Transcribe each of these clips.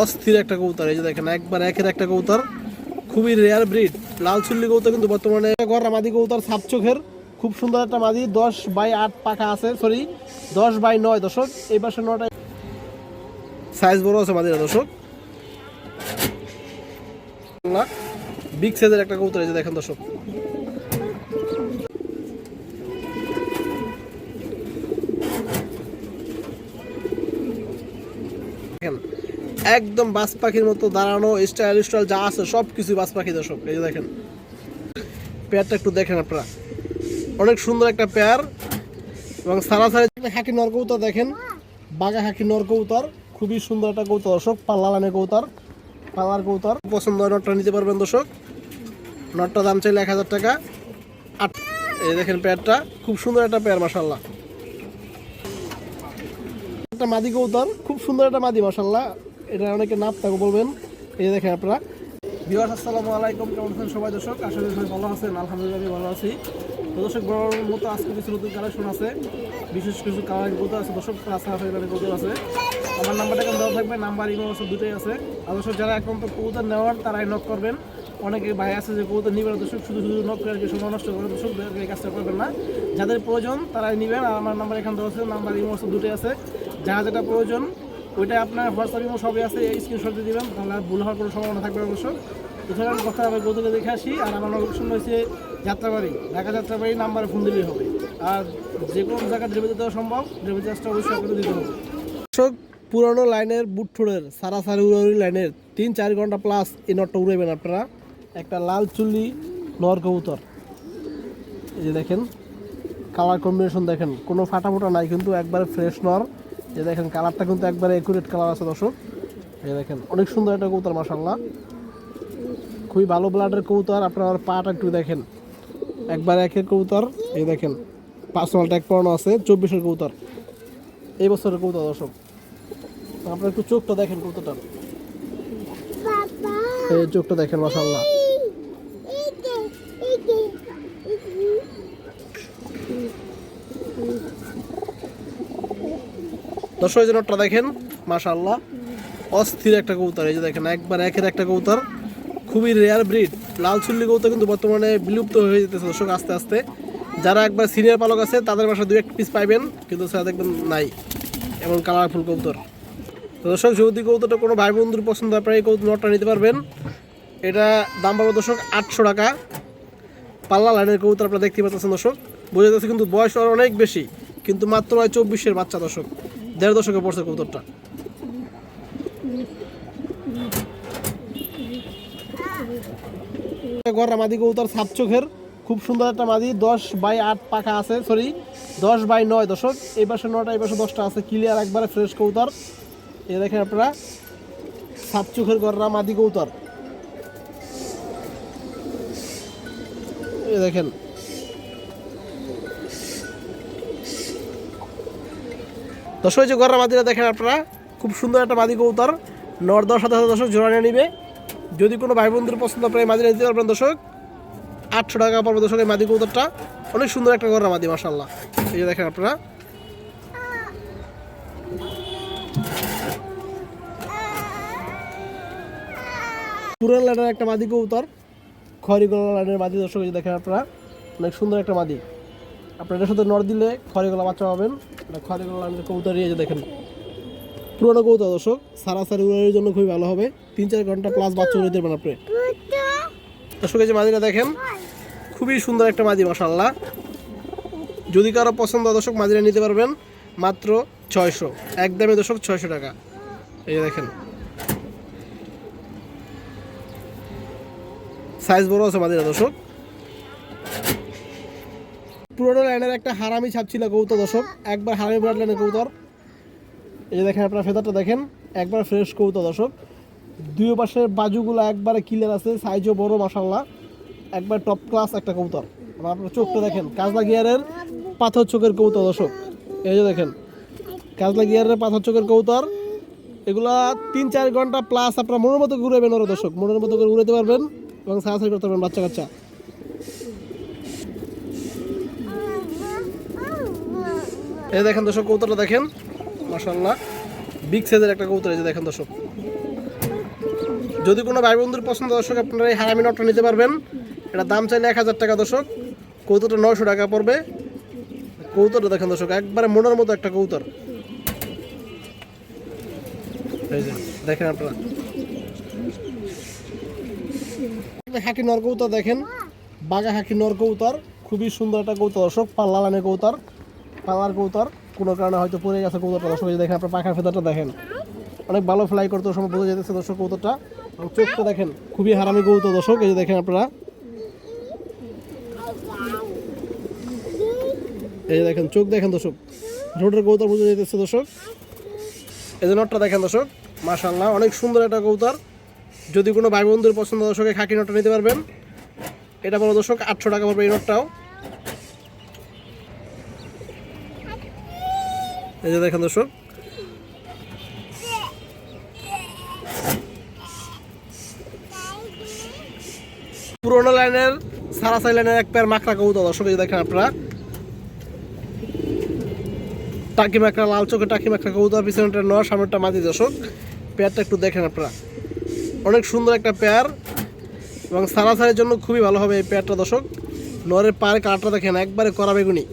অস্থির একটা কবুতর, এই যে দেখেন, একবার একের একটা কবুতর, খুবই রেয়ার ব্রিড লাল চুল্লি কবুতর কিন্তু বর্তমানে গড়া মাদি কবুতর, সাপ চোখের, খুব সুন্দর একটা মাদি, দশ বাই আট পাখা আছে সরি দশ বাই নয় দশক এই পাশে নটা সাইজ বড় আছে মাদিরা দর্শক। না বিগ সাইজের একটা কবুতর এই যে দেখেন দর্শক দেখেন একদম বাস পাখির মতো দাঁড়ানো স্টাইল স্টাইল যা আছে সব কিছু বাস পাখি দর্শক, এই দেখেন। পেয়ারটা একটু দেখেন আপনারা। অনেক সুন্দর একটা পেয়ার। এবং সারাসারি হাকি নর কবুতর দেখেন, বাঘা হাকি নর কবুতর, খুবই সুন্দর একটা কবুতর দর্শক, পাল্লা লানের কবুতর, পাল্লার কবুতর। পছন্দ হয় নটটা নিতে পারবেন দর্শক। নটটা দাম চাইলে এক হাজার টাকা। আট এই দেখেন পেয়ারটা, খুব সুন্দর একটা পেয়ার মাসাল্লাহ একটা মাদি কবুতর, খুব সুন্দর একটা মাদি মাসাল্লাহ এটা অনেকে নাপ তাকে বলবেন। এই দেখেন আপনারা। বিহার আসসালামু আলাইকুম। কেমন আছেন সবাই দর্শক? আশা করি সবাই ভালো আছেন। আলহামদুলিল্লাহ, আমি ভালো আছি। তো দর্শক বড় মতো আজকে কিছু নতুন কালেকশন আছে। বিশেষ কিছু কালার কবুতর আছে। দর্শক রাস্তাঘাটের কবুতর আছে। আমার নাম্বারটা এখন দেওয়া থাকবে? নাম্বার ইমো আছে দুটোই আছে। আর দর্শক, যারা এখন তো কবুতর নেওয়ার, তারাই নক করবেন। অনেকে ভাই আছে যে কবুতর নিবেন দর্শক, শুধু শুধু নক করে সময় নষ্ট করে। দর্শক এই কাজটা করবেন না। যাদের প্রয়োজন, তারাই নেবেন। আর আমার নাম্বার এখানে দেওয়া আছে। নাম্বার ইমো আছে দুটোই আছে। যারা, যেটা প্রয়োজন ওইটা আপনার হোয়াটসঅ্যাপ ইমো সবই আছে, এই স্ক্রিনশট দিয়ে দিবেন, তাহলে ভুল হওয়ার কোনো সম্ভাবনা থাকবে অবশ্য। এছাড়া আমি কথা আমি গৌতকে দেখে আসি, আর আমার লোকেশন রয়েছে যাত্রাবাড়ি, ঢাকা যাত্রাবাড়ি নাম্বারে ফোন দিলেই হবে। আর যে কোনো জায়গায় ডেলিভারি দেওয়া সম্ভব ডেলিভারি চার্জটা অবশ্যই আপনাকে দিতে হবে। পুরানো লাইনের বুটঠোড়ের সারাসারি উড়াউড়ি লাইনের তিন চার ঘণ্টা প্লাস এই নটটা উড়াবেন আপনারা। একটা লাল চুল্লি নর কবুতর। এই যে দেখেন কালার কম্বিনেশন দেখেন, কোনো ফাটা ফোটা নাই, কিন্তু একবারে ফ্রেশ নর যে দেখেন কালারটা কিন্তু একবারে একুরেট কালার আছে দর্শক। এই দেখেন অনেক সুন্দর একটা কবুতর মাসাল্লাহ খুবই ভালো ব্লাডের কবুতর আপনার পাটা একটু দেখেন। একবার একের কবুতর এই দেখেন পার্সোনাল ট্যাগ পড়ানো আছে চব্বিশের কবুতর। এই বছরের কবুতর দর্শক। আপনার একটু চোখটা দেখেন কবুতরটার। এই চোখটা দেখেন মাসাল্লাহ দর্শক যে নটটা দেখেন মাশাল্লাহ অস্থির একটা কবুতর। এই যে দেখেন, একবার একের একটা কবুতর, খুবই রেয়ার ব্রিড লাল চুল্লি কবুতর কিন্তু বর্তমানে বিলুপ্ত হয়ে যেতেছে। দর্শক, আস্তে আস্তে, যারা একবার সিনিয়র পালক আছে, তাদের বাসায় দু এক পিস পাইবেন, কিন্তু সেটা দেখবেন নাই এমন কালারফুল কবুতর। তো দর্শক, যদি কবুতরটা কোনো ভাই বন্ধুর পছন্দ হয় এই কবুতর নটটা নিতে পারবেন। এটা দাম পাবো, দর্শক, আটশো টাকা। পাল্লা লাইনের কবুতর আপনারা দেখতে পাচ্ছেন, দর্শক। বোঝা যাচ্ছে কিন্তু বয়স অনেক বেশি, কিন্তু মাত্র হয় চব্বিশের বাচ্চা, দর্শক। দেড় দশকে পড়ছে কবুতরটা। গড়া মাদি কবুতর সাপ চোখের, খুব সুন্দর একটা মাদি, দশ বাই আট পাখা আছে সরি দশ বাই নয় দশক। এই পাশে নটা এই পাশে দশটা আছে ক্লিয়ার একবারে ফ্রেশ কবুতর। এ দেখেন আপনারা, সাপ চোখের গড়া মাদি কবুতর। এ দেখেন দর্শক এই যে গড়া মাদিরা দেখেন আপনারা, খুব সুন্দর একটা মাদি কবুতর। নর দশ সাথে দর্শক জোড়া নিয়ে নিবে। যদি কোনো ভাই বন্ধুর পছন্দ আপনার মাদিরা দিতে পারবেন দর্শক, আটশো টাকা পড়বে দর্শক এই মাদি কবুতরটা। অনেক সুন্দর একটা গড়া মাদি মাসাল্লাহ এই যে দেখেন আপনারা। পুরান লাইনের একটা মাদি কবুতর গলা লাইনের মাদি দর্শক দেখেন আপনারা। অনেক সুন্দর একটা মাদি আপনার এটার সাথে নর দিলে গলা বাচ্চা পাবেন। এটা গলা লাইনের কবুতর এই যে দেখেন। পুরোনো কবুতর, দর্শক। সারাসারি উড়ানোর জন্য খুবই ভালো হবে। তিন, চার ঘণ্টা প্লাস বাচ্চা উড়ে দেবেন আপনি। দর্শক, এই যে মাদিটা দেখেন, খুবই সুন্দর একটা মাদি মাসাল্লাহ যদি কারও পছন্দ দর্শক মাদিরা নিতে পারবেন মাত্র ছয়শো। একদমই দর্শক, ছয়শো টাকা। এই দেখেন। সাইজ বড় আছে মাদিরা দর্শক। পুরোনো লাইনের একটা হারামি ছাপ ছিল কবুতর দর্শক। একবার হারামি ব্রাড লাইনের কবুতর। এই যে দেখেন আপনার ফেদারটা দেখেন, একবার ফ্রেশ কবুতর দর্শক। দুই পাশের বাজুগুলো একবারে ক্লিয়ার আছে সাইজও বড় মাসাল্লাহ একবার টপ ক্লাস একটা কবুতর। আপনার চোখটা দেখেন, কাজলা গিয়ারের পাথর চোখের কবুতর দর্শক। এই যে দেখেন, কাজলা গিয়ারের পাথর চোখের কবুতর। এগুলা তিন চার ঘণ্টা প্লাস আপনার মনের মতো ঘুরাবেন ওরা দর্শক। মনের মতো করে ঘুরাতে পারবেন এবং সাহায্য করতে পারবেন বাচ্চা কাচ্চা এই দেখেন দর্শক, কবুতরটা দেখেন। মাসাল্লাহ বিগ সাইজের একটা কবুতর এই যে দেখেন দর্শক। যদি কোনো ভাই বন্ধুর পছন্দ দর্শক, আপনারা এই হারামি নটটা নিতে পারবেন। এটা দাম চাইলে এক হাজার টাকা দর্শক। কৌতুরটা নয়শো টাকা পড়বে। কৌতুরটা দেখেন দর্শক, একবারে মনের মতো একটা কৌতর এই যে, দেখেন আপনারা। হাকি নর কৌতর দেখেন। বাঘা হাকি নর কৌতর খুবই সুন্দর একটা কৌতর দর্শক পাল্লা লানের কৌতর পাল্লার কৌতর কোনো কারণে হয়তো পড়ে গেছে কৌতরটা দর্শক দেখেন আপনার পাখার ফেদারটা দেখেন। অনেক ভালো ফ্লাই করতে সময় বোঝা যেতেছে দর্শক কৌতরটা এবং চোখটা দেখেন, খুবই হারামি কৌতর দর্শক, এই যে দেখেন আপনারা। এই যে দেখেন, চোখ দেখেন দর্শক। রোডের কৌতর বোঝা যেতেছে দর্শক। এই যে নটটা দেখেন দর্শক মাশাল্লাহ অনেক সুন্দর একটা কৌতর যদি কোনো ভাই বন্ধুর পছন্দ দর্শক খাকি নটটা নিতে পারবেন। এটা বলো দর্শক, আটশো টাকা পড়বে এই নটটাও এই যে দেখেন দর্শক। পুরোনো লাইনের সারাসাই লাইনের এক পেয়ার মাকড়া কবুতর দর্শক, এই দেখেন আপনারা। টাকি মাকড়া লাল চোখে টাকি মাকড়া কবুতর পিছনেটা নয় সামনেটা মাঝি দর্শক। পেয়ারটা একটু দেখেন আপনারা। অনেক সুন্দর একটা পেয়ার এবং সারাসারের জন্য খুবই ভালো হবে এই পেয়ারটা দর্শক। নরের পায়ের কাঠটা দেখেন, একবারে করা বেগুনি।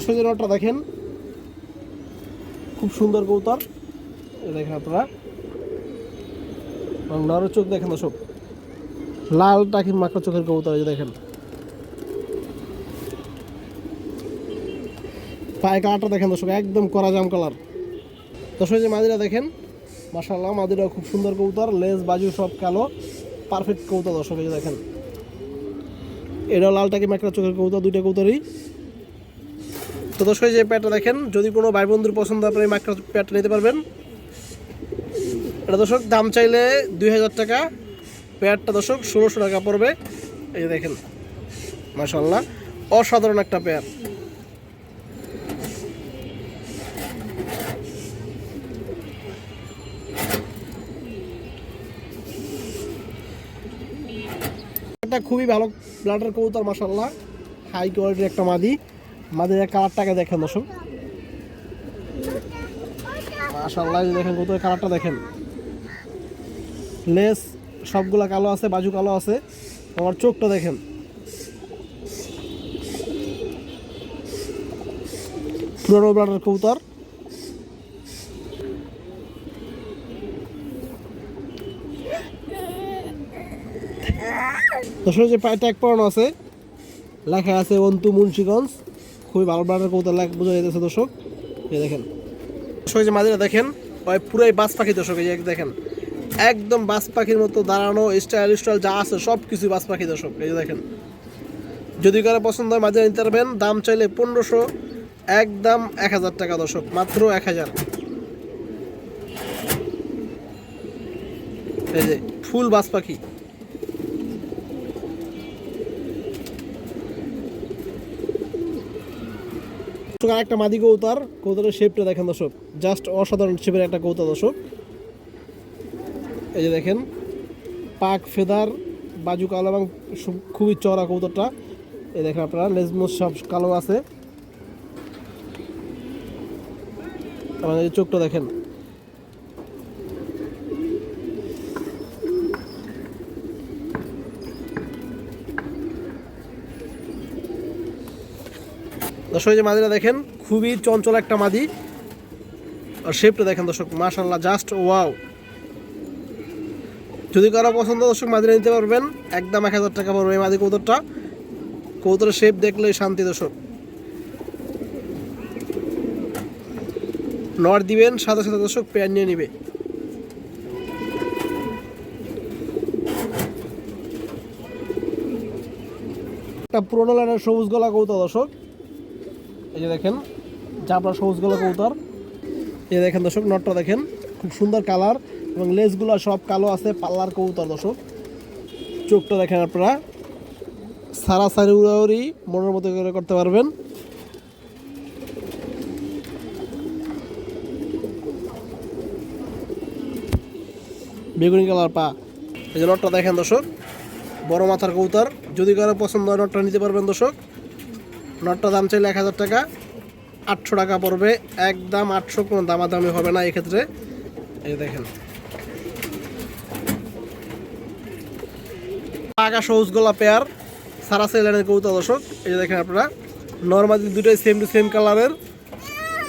দর্শক যে দেখেন। খুব সুন্দর কৌতর দেখেন আপনারা। এবং নরের চোখ দেখেন দর্শক। লাল টাকির মাকড় চোখের কবুতর যে দেখেন। পায়ে কালারটা দেখেন দর্শক, একদম করা জাম কালার। দর্শক যে মাদিরা দেখেন মাসাল্লাহ মাদিরা খুব সুন্দর কবুতর, লেজ, বাজু সব কালো পারফেক্ট কবুতর দর্শক, এই দেখেন। এটা লাল টাকি মাকড়া চোখের কবুতর, দুইটা কবুতরই। তো দর্শক যে প্যাটটা দেখেন, যদি কোনো ভাই বন্ধুর পছন্দ, আপনার এই মাকড়া প্যাটটা নিতে পারবেন। এটা দর্শক, দাম চাইলে দুই হাজার টাকা পেয়ারটা দর্শক ষোলোশো টাকা পড়বে। এই দেখেন মাসাল্লাহ অসাধারণ একটা পেয়ার এটা খুবই ভালো ব্লাডের কবুতর মাসাল্লাহ হাই কোয়ালিটির একটা মাদি। মাদির কালারটাকে দেখেন, দর্শক। মাসাল্লাহ এই দেখেন কবুতরের কালারটা দেখেন। লেস, সবগুলা কালো আছে, বাজু কালো আছে। আমার চোখটা দেখেন। পুরোনো ব্লাডের কবুতর। দর্শক যে পায়ে ট্যাগ পড়ানো আছে, লেখা আছে অন্তু মুন্সিগঞ্জ। খুবই ভালো ব্রান্ডের কবুতর লেখা বোঝা যাইতেছে দর্শক। এই দেখেন। দর্শক যে মাঝিরা দেখেন, ওই পুরাই বাস পাখি দর্শক, এই দেখেন, একদম বাস পাখির মতো দাঁড়ানো স্টাইল স্টাইল যা আছে সব কিছু বাস পাখি দর্শক, এই দেখেন। যদি কারও পছন্দ হয় মাঝে নিতে পারবেন, দাম চাইলে পনেরোশো, একদম এক হাজার টাকা দর্শক, মাত্র এক হাজার। এই যে ফুল বাস পাখি। দর্শক, আরেকটা মাদি কৌতার কৌতারের শেপটা দেখেন দর্শক জাস্ট অসাধারণ শেপের একটা কৌতা দর্শক। এই যে দেখেন পাক ফেদার বাজু কালো এবং খুবই চড়া কৌতারটা এই দেখেন আপনারা লেজমোস সব কালো আছে। আমাদের এই চোখটা দেখেন দর্শক যে মাদিরা দেখেন, খুবই চঞ্চল একটা মাদি। আর শেপটা দেখেন দর্শক মাশাল্লাহ জাস্ট ওয়াও যদি কারও পছন্দ দর্শক মাদিরা নিতে পারবেন, একদম এক হাজার টাকা পড়বে এই মাদি কৌতরটা কৌতরের শেপ দেখলে শান্তি দর্শক। নট দিবেন, সাথে সাথে দর্শক পেয়ার নিয়ে নিবে। একটা পুরোনো লাইনের সবুজ গলা কৌতা দর্শক। এই যে দেখেন চাপড়া সবুজ গলা কৌতার এই দেখেন দর্শক নটটা দেখেন, খুব সুন্দর কালার এবং লেজগুলো সব কালো আছে, পাল্লার কৌতার দর্শক। চোখটা দেখেন আপনারা, সারা সারি উড়াউড়ি, মনের মতো করে করতে পারবেন। বেগুনি কালার পা। এই যে নটটা দেখেন দর্শক, বড় মাথার কৌতার যদি কারও পছন্দ হয় নটটা নিতে পারবেন দর্শক। নটটা দাম চাইলে এক হাজার টাকা, আটশো টাকা পড়বে। একদম আটশো কোনো দামাদামি হবে না এক্ষেত্রে। এই দেখেন। পাকা সবুজ গোলা পেয়ার, সারা সেলেনের কৌতা দর্শক। এই দেখেন আপনারা, নর্মালি দুটোই সেম টু সেম কালারের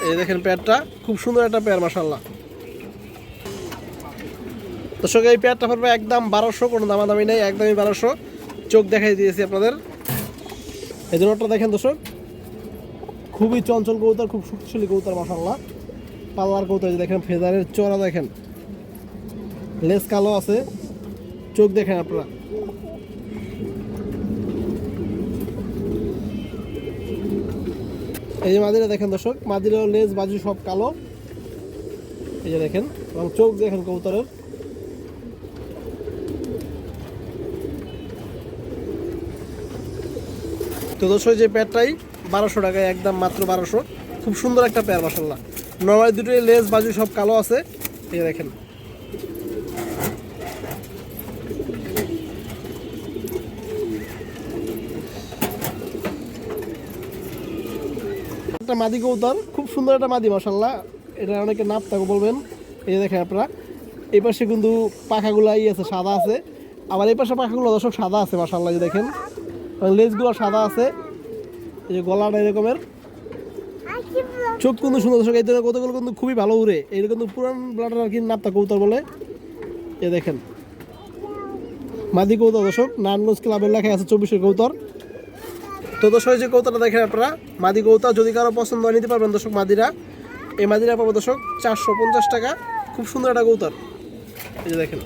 এই দেখেন পেয়ারটা, খুব সুন্দর একটা পেয়ার মাসাল্লাহ দর্শক, এই পেয়ারটা পড়বে একদম বারোশো, কোনো দামাদামি নেই, একদমই বারোশো। চোখ দেখাই দিয়েছি আপনাদের। এই জন্যটা দেখেন দর্শক, খুবই চঞ্চল কৌতার খুব শক্তিশালী কৌতার মাসাল্লাহ পাল্লার কৌতার দেখেন, ফেদারের চড়া দেখেন। লেস কালো আছে, চোখ দেখেন আপনারা। এই যে মাদিরা দেখেন দর্শক, মাদিরাও লেজ বাজু সব কালো। এই যে দেখেন, এবং চোখ দেখেন কবুতরের। তো দর্শক যে প্যাডটাই বারোশো টাকায়, একদম মাত্র বারোশো। খুব সুন্দর একটা প্যার মাসাল্লাহ নর্মালি দুটোই লেজ বাজু সব কালো আছে। এই দেখেন। একটা মাদি কৌতার খুব সুন্দর একটা মাদি মাসাল্লাহ এটা অনেকে নাপ তাকে বলবেন। এই দেখেন আপনারা। এই পাশে কিন্তু পাখাগুলাই আছে, সাদা আছে। আবার এই পাশে পাখাগুলো দর্শক সাদা আছে মাসাল্লাহ যে দেখেন। লেজগুলো সাদা আছে। এই যে গলাটা এরকমের। চোখ কিন্তু সুন্দর দর্শক, এই ধরনের কতগুলো কিন্তু খুবই ভালো উড়ে। এই কিন্তু পুরান ব্লাডের আর কি নাপতা কৌতার বলে। এ দেখেন। মাদি কৌতার দর্শক নানগঞ্জ ক্লাবের লেখা আছে চব্বিশের কৌতর তো দর্শক যে কৌতাটা দেখেন আপনারা, মাদি কৌতা যদি কারও পছন্দ হয়, নিতে পারবেন দর্শক মাদিরা। এই মাদিরা পাবো দর্শক চারশো পঞ্চাশ টাকা। খুব সুন্দর একটা কৌতার এই যে দেখেন।